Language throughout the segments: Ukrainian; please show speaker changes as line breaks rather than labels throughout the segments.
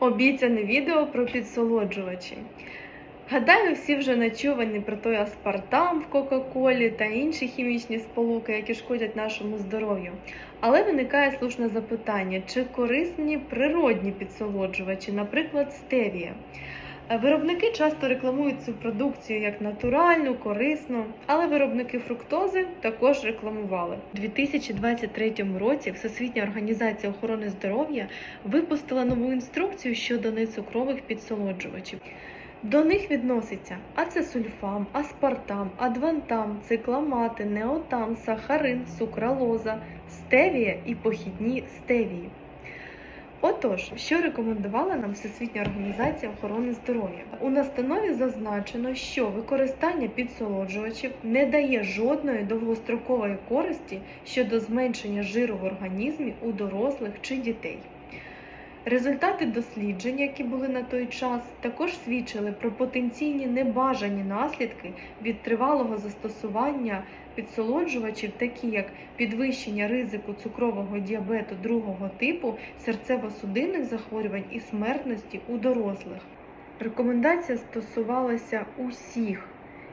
Обіцяне відео про підсолоджувачі. Гадаю, всі вже начувані про той аспартам в Кока-Колі та інші хімічні сполуки, які шкодять нашому здоров'ю. Але виникає слушне запитання: чи корисні природні підсолоджувачі, наприклад, стевія? Е, Виробники часто рекламують цю продукцію як натуральну, корисну, але виробники фруктози також рекламували. У 2023 році Всесвітня організація охорони здоров'я випустила нову інструкцію щодо нецукрових підсолоджувачів. До них відноситься ацесульфам, аспартам, адвантам, цикламати, неотам, сахарин, сукралоза, стевія і похідні стевії. Отож, що рекомендувала нам Всесвітня організація охорони здоров'я? У настанові зазначено, що використання підсолоджувачів не дає жодної довгострокової користі щодо зменшення жиру в організмі у дорослих чи дітей. Результати досліджень, які були на той час, також свідчили про потенційні небажані наслідки від тривалого застосування підсолоджувачів, такі як підвищення ризику цукрового діабету другого типу, серцево-судинних захворювань і смертності у дорослих. Рекомендація стосувалася усіх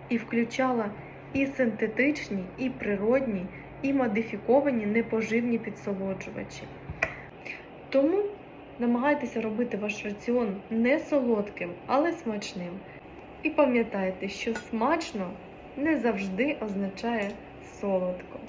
і включала і синтетичні, і природні, і модифіковані непоживні підсолоджувачі. Тому намагайтеся робити ваш раціон не солодким, але смачним. І пам'ятайте, що смачно не завжди означає солодко.